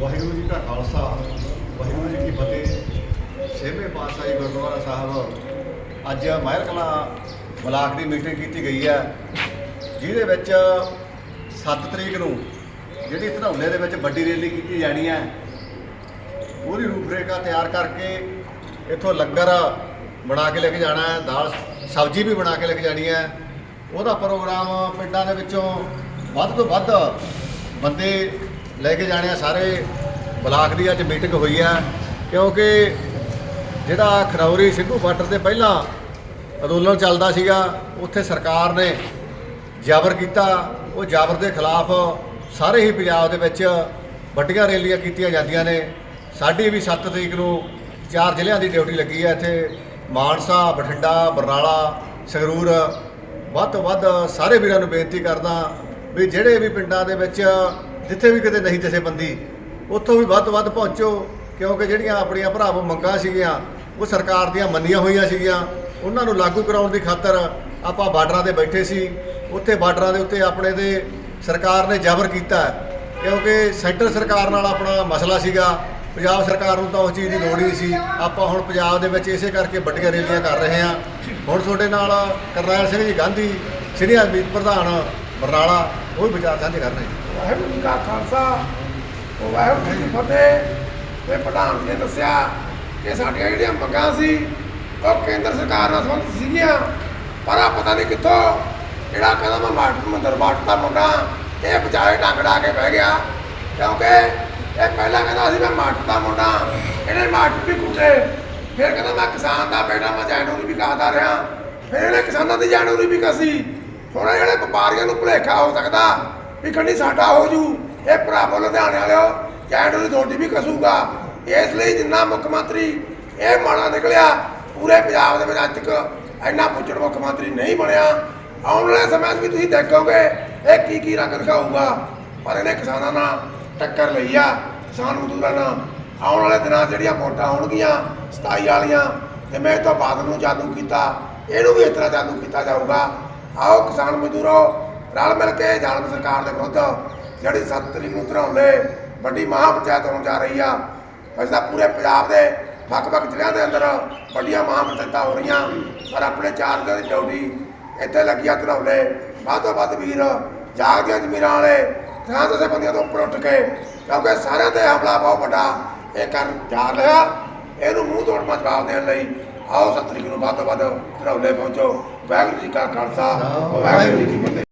ਵਾਹਿਗੁਰੂ ਜੀ ਕਾ ਖਾਲਸਾ, ਵਾਹਿਗੁਰੂ ਜੀ ਕੀ ਫਤਿਹ। ਛੇਵੇਂ ਪਾਤਸ਼ਾਹੀ ਗੁਰਦੁਆਰਾ ਸਾਹਿਬ, ਅੱਜ ਮਾਹਿਰ ਕਲਾਂ ਬਲਾਕ ਦੀ ਮੀਟਿੰਗ ਕੀਤੀ ਗਈ ਹੈ, ਜਿਹਦੇ ਵਿੱਚ 7 ਤਰੀਕ ਨੂੰ ਜਿਹੜੀ ਧਨੌਲੇ ਦੇ ਵਿੱਚ ਵੱਡੀ ਰੈਲੀ ਕੀਤੀ ਜਾਣੀ ਹੈ ਉਹਦੀ ਰੂਪਰੇਖਾ ਤਿਆਰ ਕਰਕੇ ਇੱਥੋਂ ਲੰਗਰ ਬਣਾ ਕੇ ਲੈ ਕੇ ਜਾਣਾ ਹੈ, ਦਾਲ, ਸਬਜ਼ੀ ਵੀ ਬਣਾ ਕੇ ਲੈ ਕੇ ਜਾਣੀ ਹੈ। ਉਹਦਾ ਪ੍ਰੋਗਰਾਮ ਪਿੰਡਾਂ ਦੇ ਵਿੱਚੋਂ ਵੱਧ ਤੋਂ ਵੱਧ ਬੰਦੇ ਲੈ ਕੇ ਜਾਣੇ ਆ ਸਾਰੇ ਬਲਾਕ ਦੀ ਅੱਜ ਮੀਟਿੰਗ ਹੋਈ ਹੈ ਕਿਉਂਕਿ ਜਿਹੜਾ ਖਰੌਰੀ ਸਿੱਧੂ ਬਾਰਡਰ ਤੇ ਪਹਿਲਾਂ ਅੰਦੋਲਨ ਚੱਲਦਾ ਸੀਗਾ, ਉੱਥੇ ਸਰਕਾਰ ਨੇ ਜਾਬਰ ਕੀਤਾ। ਉਹ ਜਾਬਰ ਦੇ ਖਿਲਾਫ ਸਾਰੇ ਹੀ ਪੰਜਾਬ ਦੇ ਵਿੱਚ ਵੱਡੀਆਂ ਰੈਲੀਆਂ ਕੀਤੀਆਂ ਜਾਂਦੀਆਂ ਨੇ। ਸਾਡੀ ਵੀ 7 ਤਰੀਕ ਨੂੰ ਚਾਰ ਜ਼ਿਲ੍ਹਿਆਂ ਦੀ ਡਿਊਟੀ ਲੱਗੀ ਹੈ ਇੱਥੇ। ਮਾਨਸਾ, ਬਠਿੰਡਾ, ਬਰਨਾਲਾ, ਸੰਗਰੂਰ, ਵੱਧ ਤੋਂ ਵੱਧ ਸਾਰੇ ਵੀਰਾਂ ਨੂੰ ਬੇਨਤੀ ਕਰਦਾ ਵੀ ਜਿਹੜੇ ਵੀ ਪਿੰਡਾਂ ਦੇ ਵਿੱਚ ਜਿੱਥੇ ਵੀ ਕਿਤੇ ਨਹੀਂ ਜਥੇਬੰਦੀ, ਉੱਥੋਂ ਵੀ ਵੱਧ ਤੋਂ ਵੱਧ ਪਹੁੰਚੋ, ਕਿਉਂਕਿ ਜਿਹੜੀਆਂ ਆਪਣੀਆਂ ਭਰਾਵੋ ਮੰਗਾਂ ਸੀਗੀਆਂ, ਉਹ ਸਰਕਾਰ ਦੀਆਂ ਮੰਨੀਆਂ ਹੋਈਆਂ ਸੀਗੀਆਂ। ਉਹਨਾਂ ਨੂੰ ਲਾਗੂ ਕਰਾਉਣ ਦੀ ਖਾਤਰ ਆਪਾਂ ਬਾਰਡਰਾਂ ਤੇ ਬੈਠੇ ਸੀ। ਉੱਥੇ ਬਾਰਡਰਾਂ ਦੇ ਉੱਤੇ ਆਪਣੇ ਦੇ ਸਰਕਾਰ ਨੇ ਜ਼ਬਰ ਕੀਤਾ ਕਿਉਂਕਿ ਸੈਂਟਰ ਸਰਕਾਰ ਨਾਲ ਆਪਣਾ ਮਸਲਾ ਸੀਗਾ। ਪੰਜਾਬ ਸਰਕਾਰ ਨੂੰ ਤਾਂ ਉਸ ਚੀਜ਼ ਦੀ ਲੋੜ ਹੀ ਸੀ। ਆਪਾਂ ਹੁਣ ਪੰਜਾਬ ਦੇ ਵਿੱਚ ਇਸੇ ਕਰਕੇ ਵੱਡੀਆਂ ਰੈਲੀਆਂ ਕਰ ਰਹੇ ਹਾਂ। ਹੁਣ ਤੁਹਾਡੇ ਨਾਲ ਕਰਨੈਲ ਸਿੰਘ ਜੀ ਗਾਂਧੀ ਸੀਨੀਅਰ ਮੀਤ ਪ੍ਰਧਾਨ ਬਰਨਾਲਾ, ਉਹ ਵੀ ਵਿਚਾਰ ਸਾਂਝੇ ਕਰ ਵਾਹਿਗੁਰੂ ਜੀ ਕਾ ਖਾਲਸਾ, ਉਹ ਵਾਹਿਗੁਰੂ ਜੀ ਫਤਿਹ। ਤੇ ਪ੍ਰਧਾਨ ਨੇ ਦੱਸਿਆ ਕਿ ਸਾਡੀਆਂ ਜਿਹੜੀਆਂ ਮੰਗਾਂ ਸੀ, ਉਹ ਕੇਂਦਰ ਸਰਕਾਰ ਨਾਲ ਸੰਬੰਧਿਤ ਸੀਗੀਆਂ। ਪਰ ਆ ਪਤਾ ਨਹੀਂ ਕਿੱਥੋਂ, ਜਿਹੜਾ ਕਹਿੰਦਾ ਮੈਂ ਮਾਸਟਰ ਮੰਦਰ ਬਾਟ ਦਾ ਮੁੰਡਾ, ਇਹ ਬਚਾਏ ਟੰਗੜਾ ਕੇ ਬਹਿ ਗਿਆ। ਕਿਉਂਕਿ ਇਹ ਪਹਿਲਾਂ ਕਹਿੰਦਾ ਸੀ ਮੈਂ ਮਾਸਟਰ ਦਾ ਮੁੰਡਾ, ਇਹਨੇ ਮਾਸਟਰ ਵੀ ਕੁੱਟੇ। ਫਿਰ ਕਹਿੰਦਾ ਮੈਂ ਕਿਸਾਨ ਦਾ ਬੇਟਾ, ਮੈਂ ਜੈਨੂਰੀ ਵੀ ਵਿਕਾਦਾ ਰਿਹਾ। ਫਿਰ ਇਹਨੇ ਕਿਸਾਨਾਂ ਦੀ ਜੈਨੂਰੀ ਵੀ ਵਿਕਾਸੀ ਹੁਣ ਇਹ ਜਿਹੜੇ ਵਪਾਰੀਆਂ ਨੂੰ ਭੁਲੇਖਾ ਹੋ ਸਕਦਾ ਵੀ ਕੰਨੀ ਸਾਡਾ ਹੋ ਜੂ, ਇਹ ਭਰਾਵੋ ਲੁਧਿਆਣੇ ਵਾਲਿਓ ਜੈਨੂਰੀ ਤੁਹਾਡੀ ਵੀ ਕਸੂਗਾ। ਇਸ ਲਈ ਜਿੰਨਾ ਮੁੱਖ ਮੰਤਰੀ ਇਹ ਮਾੜਾ ਨਿਕਲਿਆ, ਪੂਰੇ ਪੰਜਾਬ ਦੇ ਵਿੱਚ ਅੱਜ ਤੱਕ ਇੰਨਾ ਪੁੱਛੜ ਮੁੱਖ ਮੰਤਰੀ ਨਹੀਂ ਬਣਿਆ। ਆਉਣ ਵਾਲੇ ਸਮੇਂ 'ਚ ਵੀ ਤੁਸੀਂ ਦੇਖੋਗੇ, ਇਹ ਕੀ ਕੀ ਰੰਗ ਦਿਖਾਊਗਾ। ਪਰ ਇਹਨੇ ਕਿਸਾਨਾਂ ਨਾਲ ਟੱਕਰ ਲਈ ਆ, ਕਿਸਾਨ ਮਜ਼ਦੂਰਾਂ ਨਾਲ। ਆਉਣ ਵਾਲੇ ਦਿਨਾਂ 'ਚ ਜਿਹੜੀਆਂ ਵੋਟਾਂ ਹੋਣਗੀਆਂ 27 ਵਾਲੀਆਂ ਤੇ ਮੈਂ ਇਹ ਤੋਂ ਬਾਅਦ ਨੂੰ ਜਾਦੂ ਕੀਤਾ, ਇਹਨੂੰ ਵੀ ਇਸ ਤਰ੍ਹਾਂ ਜਾਦੂ ਕੀਤਾ ਜਾਊਗਾ। ਆਓ ਕਿਸਾਨ ਮਜ਼ਦੂਰੋ, ਰਲ ਮਿਲ ਕੇ ਜ਼ਾਲਮ ਸਰਕਾਰ ਦੇ ਵਿਰੁੱਧ ਜਿਹੜੀ 7 ਤਰੀਕ ਨੂੰ ਧਰਾਉਂਦੇ ਵੱਡੀ ਮਹਾਂ ਪੰਚਾਇਤ ਹੋਣ ਜਾ ਰਹੀ ਆ। ਅਸੀਂ ਤਾਂ ਪੂਰੇ ਪੰਜਾਬ ਦੇ, ਵੱਖ-ਵੱਖ ਜ਼ਿਲ੍ਹਿਆਂ ਦੇ ਅੰਦਰ ਵੱਡੀਆਂ ਮਹਾਂ ਪੰਚਾਇਤਾਂ ਹੋ ਰਹੀਆਂ, ਪਰ ਆਪਣੇ ਚਾਰ ਦਿਨ ਦੀ ਡਿਊਟੀ ਇੱਥੇ ਲੱਗੀਆਂ ਧਰਾਉਂਦੇ ਵੱਧ ਤੋਂ ਵੱਧ ਵੀਰ, ਜਾਗਦੀਆਂ ਜ਼ਮੀਰਾਂ ਵਾਲੇ, ਥਾਂ ਤੋਂ ਬੰਦਿਆਂ ਤੋਂ ਉੱਪਰ ਉੱਠ ਕੇ, ਕਿਉਂਕਿ ਸਾਰਿਆਂ ਤੇ ਹਮਲਾ ਬਹੁਤ ਵੱਡਾ, ਇਹ ਕਰਨ ਜਾ ਰਿਹਾ। ਇਹਨੂੰ ਮੂੰਹ ਤੋੜ ਮਾ ਜਵਾਬ ਦੇਣ ਲਈ ਆਓ 7 ਤਰੀਕ ਨੂੰ ਵੱਧ ਤੋਂ ਵੱਧ ਧਰੌਲੇ ਪਹੁੰਚੋ। ਵਾਹਿਗੁਰੂ ਜੀ ਕਾ ਖਾਲਸਾ ਵਾਹਿਗੁਰੂ ਜੀ ਕੀ ਫਤਿਹ।